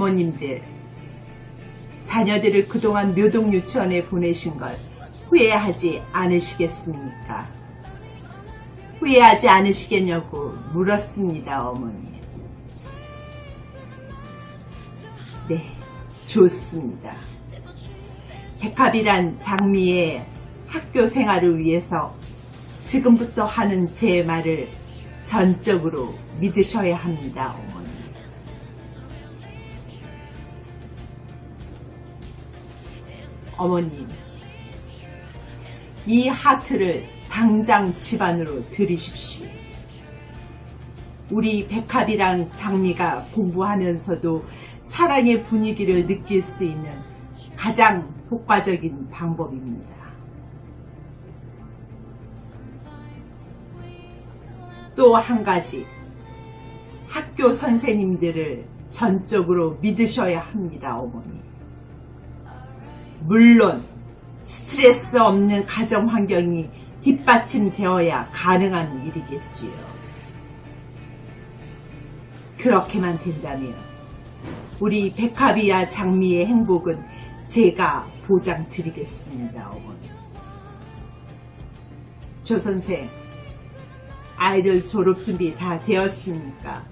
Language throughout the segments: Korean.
어머님들, 자녀들을 그동안 묘동 유치원에 보내신 걸 후회하지 않으시겠습니까? 후회하지 않으시겠냐고 물었습니다, 어머니. 네, 좋습니다. 백합이란 장미의 학교 생활을 위해서 지금부터 하는 제 말을 전적으로 믿으셔야 합니다, 어머니. 어머님, 이 하트를 당장 집안으로 들이십시오. 우리 백합이랑 장미가 공부하면서도 사랑의 분위기를 느낄 수 있는 가장 효과적인 방법입니다. 또 한 가지, 학교 선생님들을 전적으로 믿으셔야 합니다, 어머니. 물론, 스트레스 없는 가정 환경이 뒷받침되어야 가능한 일이겠지요. 그렇게만 된다면, 우리 백합이와 장미의 행복은 제가 보장 드리겠습니다, 어머니. 조 선생, 아이들 졸업 준비 다 되었습니까?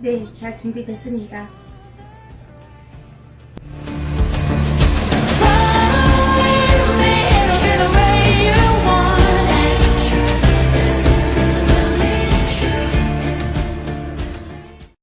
네, 잘 준비됐습니다.